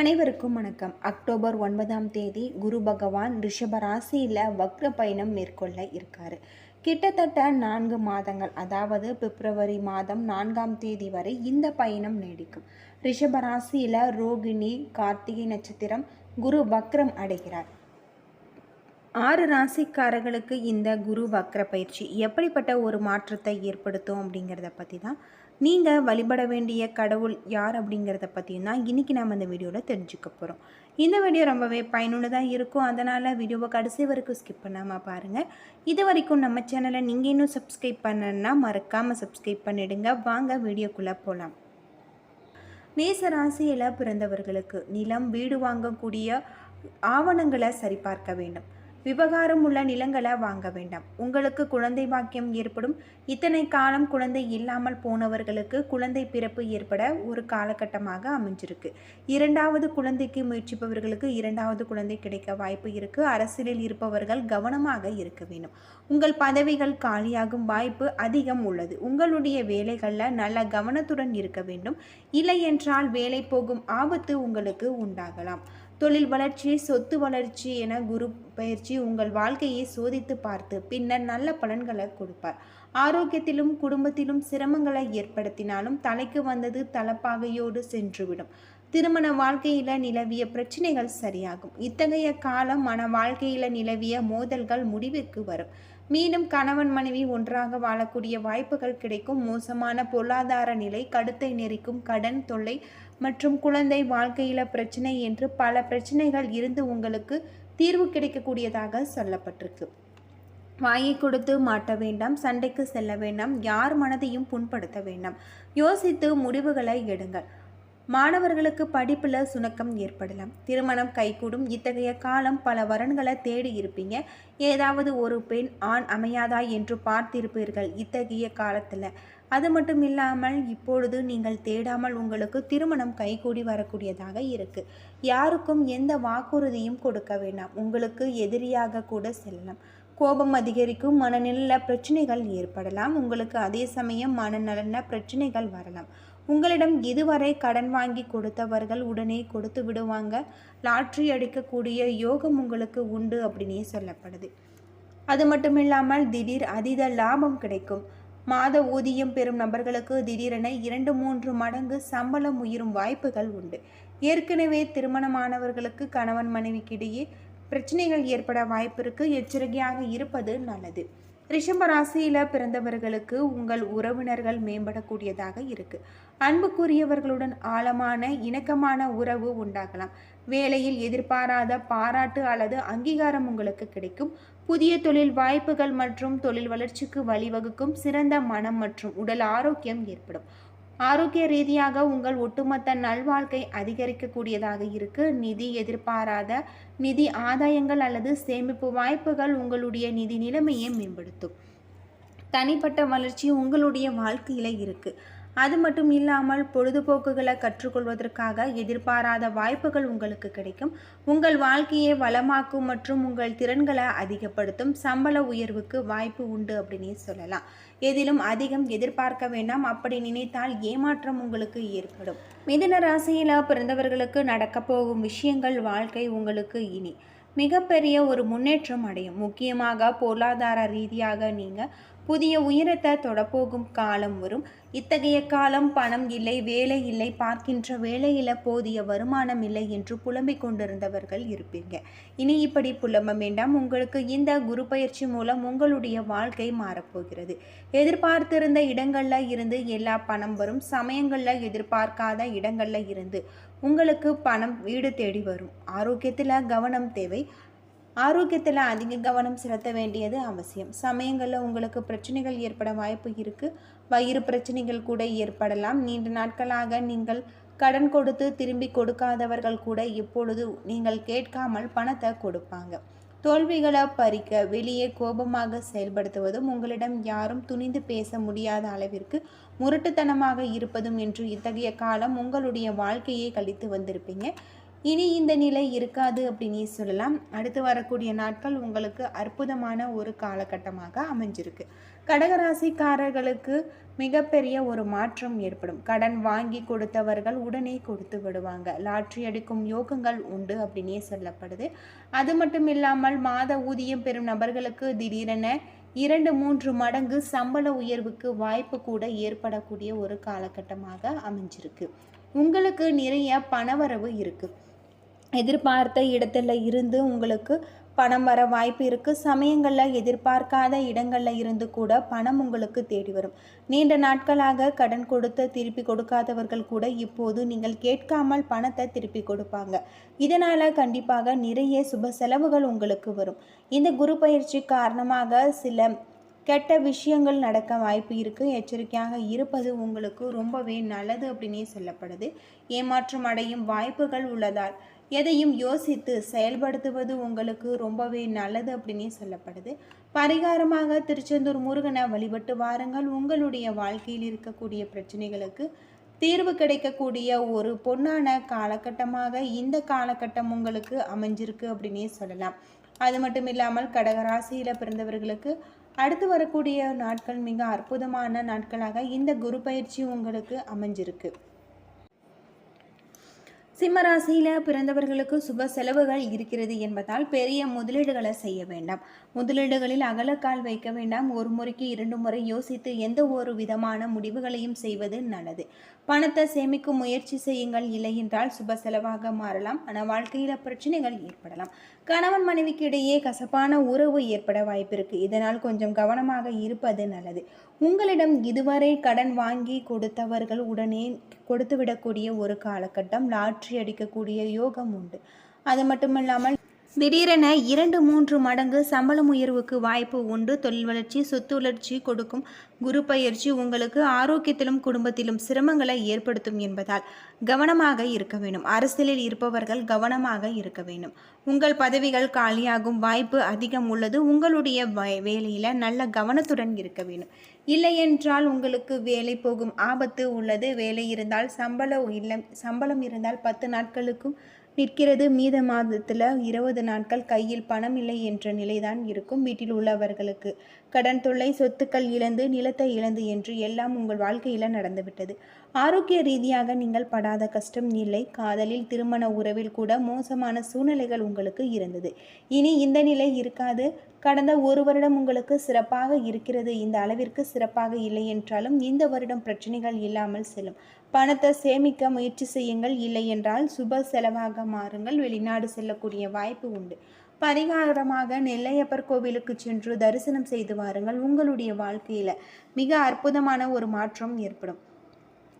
அனைவருக்கும் வணக்கம். அக்டோபர் ஒன்பதாம் தேதி குரு பகவான் ரிஷப ராசியில் வக்ர பயணம் மேற்கொள்ள இருக்காரு. கிட்டத்தட்ட நான்கு மாதங்கள் அதாவது பிப்ரவரி மாதம் நான்காம் தேதி வரை இந்த பயணம் நீடிக்கும். ரிஷப ராசியில் ரோகிணி கார்த்திகை நட்சத்திரம் குரு வக்ரம் அடைகிறார். ஆறு ராசிக்காரர்களுக்கு இந்த குரு வக்ர பயிற்சி எப்படிப்பட்ட ஒரு மாற்றத்தை ஏற்படுத்தும் அப்படிங்கிறத பற்றி தான் நீங்கள் வழிபட வேண்டிய கடவுள் யார் அப்படிங்கிறத பற்றியும் தான் இன்றைக்கி நம்ம இந்த வீடியோவில் தெரிஞ்சுக்க போகிறோம் இந்த வீடியோ ரொம்பவே பயனுள்ளதாக இருக்கும். அதனால் வீடியோவை கடைசி வரைக்கும் ஸ்கிப் பண்ணாமல் பாருங்கள் இது வரைக்கும் நம்ம சேனலை நீங்கள் இன்னும் சப்ஸ்கிரைப் பண்ணணுன்னா மறக்காமல் சப்ஸ்கிரைப் பண்ணிடுங்க. வாங்க வீடியோக்குள்ளே போகலாம் மேசராசியில் பிறந்தவர்களுக்கு நிலம் வீடு வாங்கக்கூடிய ஆவணங்களை சரிபார்க்க வேண்டும். விவகாரம் உள்ள நிலங்களை வாங்க வேண்டாம். உங்களுக்கு குழந்தை பாக்கியம் ஏற்படும். இத்தனை காலம் குழந்தை இல்லாமல் போனவர்களுக்கு குழந்தை பிறப்பு ஏற்பட ஒரு காலகட்டமாக அமைஞ்சிருக்கு. இரண்டாவது குழந்தைக்கு முயற்சிப்பவர்களுக்கு இரண்டாவது குழந்தை கிடைக்க வாய்ப்பு இருக்கு. அரசியலில் இருப்பவர்கள் கவனமாக இருக்க வேண்டும். உங்கள் பதவிகள் காலியாகும் வாய்ப்பு அதிகம் உள்ளது. உங்களுடைய வேலைகளில் நல்ல கவனத்துடன் இருக்க வேண்டும். இல்லை என்றால் வேலை போகும் ஆபத்து உங்களுக்கு உண்டாகலாம். தொழில் வளர்ச்சி சொத்து வளர்ச்சி என குரு பயிற்சி உங்கள் வாழ்க்கையை சோதித்து பார்த்து பின்னர் நல்ல பலன்களை கொடுப்பார். ஆரோக்கியத்திலும் குடும்பத்திலும் சிரமங்களை ஏற்படுத்தினாலும் தலைக்கு வந்தது தலப்பாகையோடு சென்றுவிடும். திருமண வாழ்க்கையில் நிலவிய பிரச்சனைகள் சரியாகும். இத்தகைய காலம் மன வாழ்க்கையில் நிலவிய மோதல்கள் முடிவுக்கு வரும். மீண்டும் கணவன் மனைவி ஒன்றாக வாழக்கூடிய வாய்ப்புகள் கிடைக்கும். மோசமான பொருளாதார நிலை கடுத்தை நெறிக்கும் கடன் தொல்லை மற்றும் குழந்தை வாழ்க்கையில் பிரச்சனை என்று பல பிரச்சனைகள் இருந்து உங்களுக்கு தீர்வு கிடைக்கக்கூடியதாக சொல்லப்பட்டிருக்கு. வாயை கொடுத்து மாட்ட வேண்டாம் சண்டைக்கு செல்ல வேண்டாம் யார் மனதையும் புண்படுத்த வேண்டாம். யோசித்து முடிவுகளை எடுங்கள். மாணவர்களுக்கு படிப்பில் சுணக்கம் ஏற்படலாம். திருமணம் கைகூடும். இத்தகைய காலம் பல வரன்களை தேடி இருப்பீங்க. ஏதாவது ஒரு பெண் ஆண் அமையாதா என்று பார்த்திருப்பீர்கள் இத்தகைய காலத்தில். அது மட்டும் இல்லாமல் இப்பொழுது நீங்கள் தேடாமல் உங்களுக்கு திருமணம் கைகூடி வரக்கூடியதாக இருக்குது யாருக்கும் எந்த வாக்குறுதியும் கொடுக்க வேண்டாம். உங்களுக்கு எதிரியாக கூட செல்லலாம். கோபம் அதிகரிக்கும். மனநல பிரச்சனைகள் ஏற்படலாம். உங்களுக்கு அதே சமயம் மனநலன பிரச்சனைகள் வரலாம். உங்களிடம் இதுவரை கடன் வாங்கி கொடுத்தவர்கள் உடனே கொடுத்து விடுவாங்க. லாட்ரி அடிக்கக்கூடிய யோகம் உங்களுக்கு உண்டு அப்படின்னே சொல்லப்படுது. அது மட்டும் இல்லாமல் திடீர் அதீத லாபம் கிடைக்கும். மாத ஊதியம் பெறும் நபர்களுக்கு திடீரென இரண்டு மூன்று மடங்கு சம்பளம் உயரும் வாய்ப்புகள் உண்டு. ஏற்கனவே திருமணமானவர்களுக்கு கணவன் மனைவிக்கிடையே பிரச்சனைகள் ஏற்பட வாய்ப்பிற்கு எச்சரிக்கையாக இருப்பது நல்லது. ரிஷம்ப ராசியில் பிறந்தவர்களுக்கு உங்கள் உறவினர்கள் மேம்படக்கூடியதாக இருக்கு. அன்புக்குரியவர்களுடன் ஆழமான இணக்கமான உறவு உண்டாகலாம். வேலையில் எதிர்பாராத பாராட்டு அல்லது அங்கீகாரம் உங்களுக்கு கிடைக்கும். புதிய தொழில் வாய்ப்புகள் மற்றும் தொழில் வளர்ச்சிக்கு வழிவகுக்கும். சிறந்த மனம் மற்றும் உடல் ஆரோக்கியம் ஏற்படும். ஆரோக்கிய ரீதியாக உங்கள் ஒட்டுமொத்த நல்வாழ்க்கை அதிகரிக்கக்கூடியதாக இருக்கு. நிதி எதிர்பாராத நிதி ஆதாயங்கள் அல்லது சேமிப்பு வாய்ப்புகள் உங்களுடைய நிதி நிலைமையை மேம்படுத்தும். தனிப்பட்ட வளர்ச்சி உங்களுடைய வாழ்க்கையில இருக்கு. அது மட்டும் இல்லாமல் பொழுதுபோக்குகளை கற்றுக்கொள்வதற்காக எதிர்பாராத வாய்ப்புகள் உங்களுக்கு கிடைக்கும். உங்கள் வாழ்க்கையை வளமாக்கும் மற்றும் உங்கள் திறன்களை அதிகப்படுத்தும் சம்பள உயர்வுக்கு வாய்ப்பு உண்டு அப்படின்னே சொல்லலாம். எதிலும் அதிகம் எதிர்பார்க்க வேண்டாம். அப்படி நினைத்தால் ஏமாற்றம் உங்களுக்கு ஏற்படும். மிதன ராசியில் பிறந்தவர்களுக்கு நடக்கப் போகும் விஷயங்கள் வாழ்க்கை உங்களுக்கு இனி மிகப்பெரிய ஒரு முன்னேற்றம் அடையும். முக்கியமாக பொருளாதார ரீதியாக நீங்கள் புதிய உயரத்தை தொடப்போகும் காலம் வரும். இத்தகைய காலம் பணம் இல்லை வேலை இல்லை பார்க்கின்ற வேலையில் போதிய வருமானம் இல்லை என்று புலம்பிக் கொண்டிருந்தவர்கள் இருப்பீங்க. இனி இப்படி புலம்ப வேண்டாம். உங்களுக்கு இந்த குரு பயிற்சி மூலம் உங்களுடைய வாழ்க்கை மாறப்போகிறது. எதிர்பார்த்திருந்த இடங்களில் இருந்து எல்லா பணம் வரும். சமயங்களில் எதிர்பார்க்காத இடங்களில் இருந்து உங்களுக்கு பணம் வீடு தேடி வரும். ஆரோக்கியத்தில் கவனம் தேவை. ஆரோக்கியத்தில் அதிக கவனம் செலுத்த வேண்டியது அவசியம். சமயங்களில் உங்களுக்கு பிரச்சனைகள் ஏற்பட வாய்ப்பு இருக்குது வயிறு பிரச்சனைகள் கூட ஏற்படலாம். நீண்ட நாட்களாக நீங்கள் கடன் கொடுத்து திரும்பி கொடுக்காதவர்கள் கூட இப்பொழுது நீங்கள் கேட்காமல் பணத்தை கொடுப்பாங்க. தோல்விகளை பறிக்க வெளியே கோபமாக செயல்படுத்துவதும் உங்களிடம் யாரும் துணிந்து பேச முடியாத அளவிற்கு முரட்டுத்தனமாக இருப்பதும் என்று இத்தகைய காலம் உங்களுடைய வாழ்க்கையை கழித்து வந்திருப்பீங்க. இனி இந்த நிலை இருக்காது அப்படின்னு சொல்லலாம். அடுத்து வரக்கூடிய நாட்கள் உங்களுக்கு அற்புதமான ஒரு காலகட்டமாக அமைஞ்சிருக்கு. கடகராசிக்காரர்களுக்கு மிகப்பெரிய ஒரு மாற்றம் ஏற்படும். கடன் வாங்கி கொடுத்தவர்கள் உடனே கொடுத்து விடுவாங்க. லாட்ரி அடிக்கும் யோகங்கள் உண்டு அப்படின்னே சொல்லப்படுது. அது மட்டும் இல்லாமல் மாத ஊதியம் பெறும் நபர்களுக்கு திடீரென இரண்டு மூன்று மடங்கு சம்பள உயர்வுக்கு வாய்ப்பு கூட ஏற்படக்கூடிய ஒரு காலகட்டமாக அமைஞ்சிருக்கு. உங்களுக்கு நிறைய பணவரவு இருக்குது எதிர்பார்த்த இடத்துல இருந்து உங்களுக்கு பணம் வர வாய்ப்பு இருக்குது சமயங்களில் எதிர்பார்க்காத இடங்களில் இருந்து கூட பணம் உங்களுக்கு தேடி வரும். நீண்ட நாட்களாக கடன் கொடுத்து திருப்பி கொடுக்காதவர்கள் கூட இப்போது நீங்கள் கேட்காமல் பணத்தை திருப்பி கொடுப்பாங்க. இதனால் கண்டிப்பாக நிறைய சுப செலவுகள் உங்களுக்கு வரும். இந்த குரு பயிற்சி காரணமாக சில கெட்ட விஷயங்கள் நடக்க வாய்ப்பு இருக்குது எச்சரிக்கையாக இருப்பது உங்களுக்கு ரொம்பவே நல்லது அப்படின்னே சொல்லப்படுது. ஏமாற்றம் அடையும் வாய்ப்புகள் உள்ளதால் எதையும் யோசித்து செயல்படுத்துவது உங்களுக்கு ரொம்பவே நல்லது அப்படின்னே சொல்லப்படுது. பரிகாரமாக திருச்செந்தூர் முருகனை வழிபட்டு வாருங்கள். உங்களுடைய வாழ்க்கையில் இருக்கக்கூடிய பிரச்சனைகளுக்கு தீர்வு கிடைக்கக்கூடிய ஒரு பொன்னான காலகட்டமாக இந்த காலகட்டம் உங்களுக்கு அமைஞ்சிருக்கு அப்படின்னே சொல்லலாம். அது மட்டும் இல்லாமல் கடகராசியில் பிறந்தவர்களுக்கு அடுத்து வரக்கூடிய நாட்கள் மிக அற்புதமான நாட்களாக இந்த குரு பயிற்சி உங்களுக்கு அமைஞ்சிருக்கு. சிம்மராசியில் பிறந்தவர்களுக்கு சுப செலவுகள் இருக்கிறது என்பதால் பெரிய முதலீடுகளை செய்ய வேண்டாம். முதலீடுகளில் அகலக்கால் வைக்க வேண்டாம். ஒரு முறைக்கு இரண்டு முறை யோசித்து எந்த ஒரு விதமான முடிவுகளையும் செய்வது நல்லது. பணத்தை சேமிக்கும் முயற்சி செய்யுங்கள். இல்லை என்றால் சுப செலவாக மாறலாம். ஆனால் வாழ்க்கையில் பிரச்சனைகள் ஏற்படலாம். கணவன் மனைவிக்கு இடையே கசப்பான உறவு ஏற்பட வாய்ப்பிருக்கு. இதனால் கொஞ்சம் கவனமாக இருப்பது நல்லது. உங்களிடம் இதுவரை கடன் வாங்கி கொடுத்தவர்கள் உடனே கொடுத்துவிடக்கூடிய ஒரு காலகட்டம் லாட்ரி அடிக்கக்கூடிய யோகம் உண்டு. அது மட்டுமல்லாமல் திடீரென இரண்டு மூன்று மடங்கு சம்பளம் உயர்வுக்கு வாய்ப்பு உண்டு. தொழில் வளர்ச்சி சொத்து வளர்ச்சி கொடுக்கும் குரு பயிற்சி உங்களுக்கு ஆரோக்கியத்திலும் குடும்பத்திலும் சிரமங்களை ஏற்படுத்தும் என்பதால் கவனமாக இருக்க வேண்டும். அரசியலில் இருப்பவர்கள் கவனமாக இருக்க வேண்டும். உங்கள் பதவிகள் காலியாகும் வாய்ப்பு அதிகம் உள்ளது. உங்களுடைய வேலையில் நல்ல கவனத்துடன் இருக்க வேண்டும். இல்லை என்றால் உங்களுக்கு வேலை போகும் ஆபத்து உள்ளது. வேலை இருந்தால் சம்பளம் இல்லை சம்பளம் இருந்தால் பத்து நாட்களுக்கும் நிற்கிறது. மீத மாதத்தில் இருபது நாட்கள் கையில் பணம் இல்லை என்ற நிலைதான் இருக்கும் வீட்டில் உள்ளவர்களுக்கு. கடன் தொல்லை சொத்துக்கள் இழந்து நிலத்தை இழந்து என்று எல்லாம் உங்கள் வாழ்க்கையில் நடந்துவிட்டது. ஆரோக்கிய ரீதியாக நீங்கள் படாத கஷ்டம் இல்லை. காதலில் திருமண உறவில் கூட மோசமான சூழ்நிலைகள் உங்களுக்கு இருந்தது. இனி இந்த நிலை இருக்காது. கடந்த ஒரு வருடம் உங்களுக்கு சிறப்பாக இருக்கிறது. இந்த அளவிற்கு சிறப்பாக இல்லை என்றாலும் இந்த வருடம் பிரச்சனைகள் இல்லாமல் செல்லும். பணத்தை சேமிக்க முயற்சி செய்யுங்கள். இல்லை என்றால் சுப செலவாக மாறுங்கள். வெளிநாடு செல்லக்கூடிய வாய்ப்பு உண்டு. பரிகாரமாக நெல்லையப்பர் கோவிலுக்கு சென்று தரிசனம் செய்து வாருங்கள். உங்களுடைய வாழ்க்கையில் மிக அற்புதமான ஒரு மாற்றம் ஏற்படும்.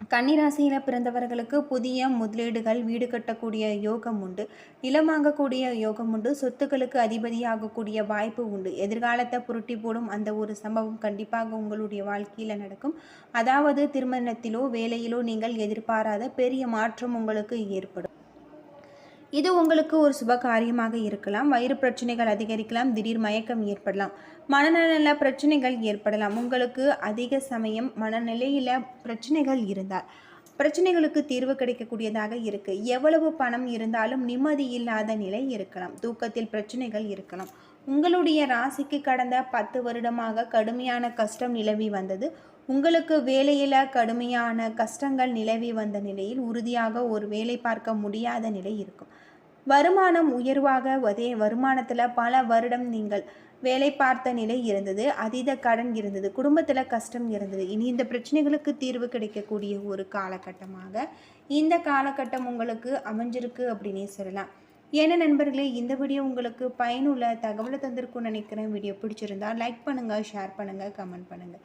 கன்னிராசியில் பிறந்தவர்களுக்கு புதிய முதலீடுகள் வீடு கட்டக்கூடிய யோகம் உண்டு. நிலம் வாங்கக்கூடிய யோகம் உண்டு. சொத்துக்களுக்கு அதிபதியாகக்கூடிய வாய்ப்பு உண்டு. எதிர்காலத்தை புரட்டி போடும் அந்த ஒரு சம்பவம் கண்டிப்பாக உங்களுடைய வாழ்க்கையில் நடக்கும். அதாவது திருமணத்திலோ வேலையிலோ நீங்கள் எதிர்பாராத பெரிய மாற்றம் உங்களுக்கு ஏற்படும். இது உங்களுக்கு ஒரு சுப காரியமாக இருக்கலாம். வயிறு பிரச்சனைகள் அதிகரிக்கலாம். திடீர் மயக்கம் ஏற்படலாம். மனநல பிரச்சனைகள் ஏற்படலாம். உங்களுக்கு அதிக சமயம் மனநிலையில் பிரச்சனைகள் இருந்தால் பிரச்சனைகளுக்கு தீர்வு கிடைக்கக்கூடியதாக இருக்கு. எவ்வளவு பணம் இருந்தாலும் நிம்மதி இல்லாத நிலை இருக்கலாம். தூக்கத்தில் பிரச்சனைகள் இருக்கலாம். உங்களுடைய ராசிக்கு கடந்த பத்து வருடமாக கடுமையான கஷ்டம் நிலவி வந்தது. உங்களுக்கு வேலையில் கடுமையான கஷ்டங்கள் நிலவி வந்த நிலையில் உறுதியாக ஒரு வேலை பார்க்க முடியாத நிலை இருக்கும். வருமானம் உயர்வாக அதே வருமானத்தில் பல வருடம் நீங்கள் வேலை பார்த்த நிலை இருந்தது அதீத கடன் இருந்தது குடும்பத்தில் கஷ்டம் இருந்தது. இனி இந்த பிரச்சனைகளுக்கு தீர்வு கிடைக்கக்கூடிய ஒரு காலகட்டமாக இந்த காலகட்டம் உங்களுக்கு அமைஞ்சிருக்கு அப்படின்னே சொல்லலாம். ஏன்னா நண்பர்களே இந்த வீடியோ உங்களுக்கு பயனுள்ள தகவலை தந்திருக்கும்னு நினைக்கிறேன். வீடியோ பிடிச்சிருந்தா லைக் பண்ணுங்கள் ஷேர் பண்ணுங்கள் கமெண்ட் பண்ணுங்கள்